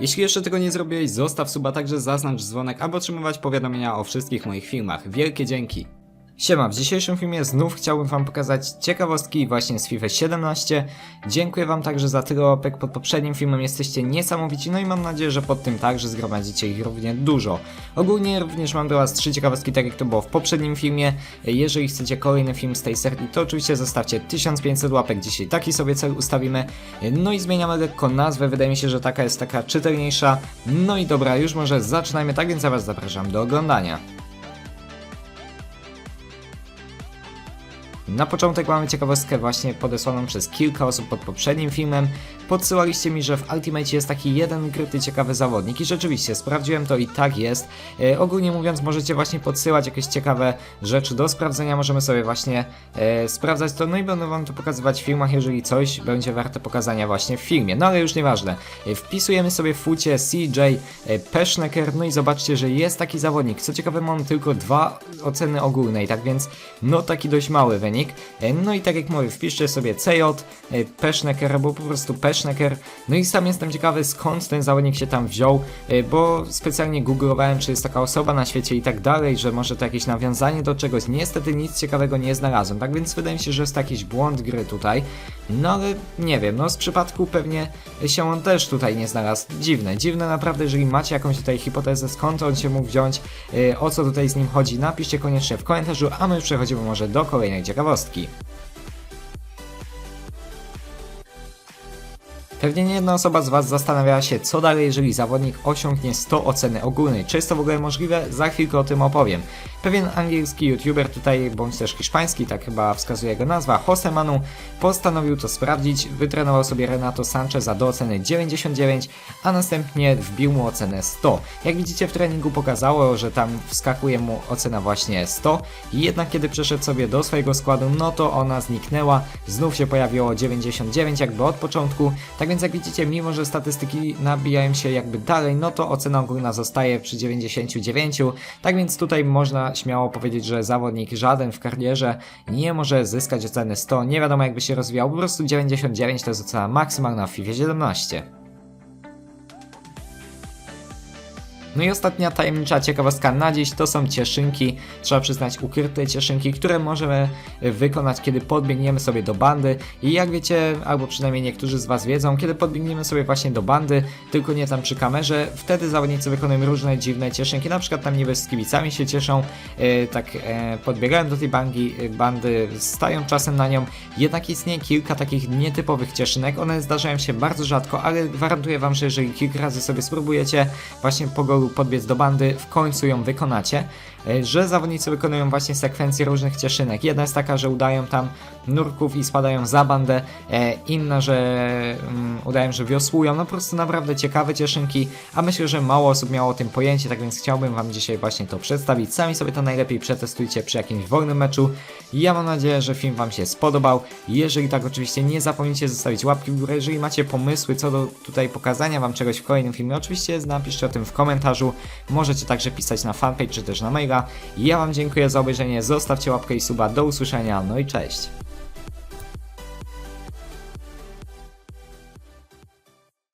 Jeśli jeszcze tego nie zrobiłeś, zostaw suba, także zaznacz dzwonek, aby otrzymywać powiadomienia o wszystkich moich filmach. Wielkie dzięki! Siema, w dzisiejszym filmie znów chciałbym wam pokazać ciekawostki właśnie z FIFA 17. Dziękuję wam także za tyle łapek pod poprzednim filmem, jesteście niesamowici, no i mam nadzieję, że pod tym także zgromadzicie ich równie dużo. Ogólnie również mam dla was trzy ciekawostki, tak jak to było w poprzednim filmie. Jeżeli chcecie kolejny film z tej serii, to oczywiście zostawcie 1500 łapek, dzisiaj taki sobie cel ustawimy. No i zmieniamy lekko nazwę, wydaje mi się, że taka jest taka czytelniejsza. No i dobra, już może zaczynajmy, tak więc ja was zapraszam do oglądania. Na początek mamy ciekawostkę właśnie podesłaną przez kilka osób pod poprzednim filmem. Podsyłaliście mi, że w Ultimate jest taki jeden gryty ciekawy zawodnik i rzeczywiście sprawdziłem to i tak jest. E, ogólnie mówiąc możecie właśnie podsyłać jakieś ciekawe rzeczy do sprawdzenia, możemy sobie właśnie e, sprawdzać to, no i będę wam to pokazywać w filmach, jeżeli coś będzie warte pokazania właśnie w filmie. No ale już nieważne. E, wpisujemy sobie w fucie CJ e, Peszneker, no i zobaczcie, że jest taki zawodnik. Co ciekawe mam tylko dwa oceny ogólnej, tak więc no taki dość mały wynik. E, No i tak jak mówię, wpiszcie sobie CJ, e, Peszneker albo po prostu Peszneker. No i sam jestem ciekawy skąd ten zawodnik się tam wziął, e, bo specjalnie googlowałem czy jest taka osoba na świecie i tak dalej, że może to jakieś nawiązanie do czegoś. Niestety nic ciekawego nie znalazłem, tak więc wydaje mi się, że jest jakiś błąd gry tutaj. No ale nie wiem, no z przypadku pewnie się on też tutaj nie znalazł. Dziwne, dziwne naprawdę, jeżeli macie jakąś tutaj hipotezę skąd on się mógł wziąć, e, o co tutaj z nim chodzi, napiszcie koniecznie w komentarzu, a my przechodzimy może do kolejnej ciekawostki. Pewnie nie jedna osoba z Was zastanawiała się, co dalej, jeżeli zawodnik osiągnie 100 oceny ogólnej. Czy jest to w ogóle możliwe? Za chwilkę o tym opowiem. Pewien angielski youtuber tutaj, bądź też hiszpański, tak chyba wskazuje jego nazwa, Jose Manu, postanowił to sprawdzić, wytrenował sobie Renato Sancheza do oceny 99, a następnie wbił mu ocenę 100. Jak widzicie w treningu pokazało, że tam wskakuje mu ocena właśnie 100, jednak kiedy przeszedł sobie do swojego składu, no to ona zniknęła, znów się pojawiło 99 jakby od początku, tak więc jak widzicie, mimo że statystyki nabijają się jakby dalej, no to ocena ogólna zostaje przy 99, tak więc tutaj można śmiało powiedzieć, że zawodnik żaden w karierze nie może zyskać oceny 100, nie wiadomo jakby się rozwijał, po prostu 99 to jest ocena maksymalna w FIFA 17. No i ostatnia tajemnicza ciekawostka na dziś to są cieszynki, trzeba przyznać ukryte cieszynki, które możemy wykonać kiedy podbiegniemy sobie do bandy. I jak wiecie, albo przynajmniej niektórzy z Was wiedzą, kiedy podbiegniemy sobie właśnie do bandy, tylko nie tam przy kamerze, wtedy zawodnicy wykonują różne dziwne cieszynki, na przykład tam niby z kibicami się cieszą, e, tak e, podbiegają do tej bangi, e, bandy, stają czasem na nią, jednak istnieje kilka takich nietypowych cieszynek, one zdarzają się bardzo rzadko, ale gwarantuję Wam, że jeżeli kilka razy sobie spróbujecie właśnie po golu podbiec do bandy, w końcu ją wykonacie, e, że zawodnicy wykonują właśnie sekwencje różnych cieszynek. Jedna jest taka, że udają tam nurków i spadają za bandę, e, inna, że mm, udają, że wiosłują, no po prostu naprawdę ciekawe cieszynki, a myślę, że mało osób miało o tym pojęcie, tak więc chciałbym Wam dzisiaj właśnie to przedstawić. Sami sobie to najlepiej przetestujcie przy jakimś wolnym meczu. Ja mam nadzieję, że film Wam się spodobał. Jeżeli tak, oczywiście nie zapomnijcie zostawić łapki w górę. Jeżeli macie pomysły co do tutaj pokazania Wam czegoś w kolejnym filmie, oczywiście napiszcie o tym w komentarzu. Możecie także pisać na fanpage czy też na maila. Ja Wam dziękuję za obejrzenie, zostawcie łapkę i suba, do usłyszenia, no i cześć!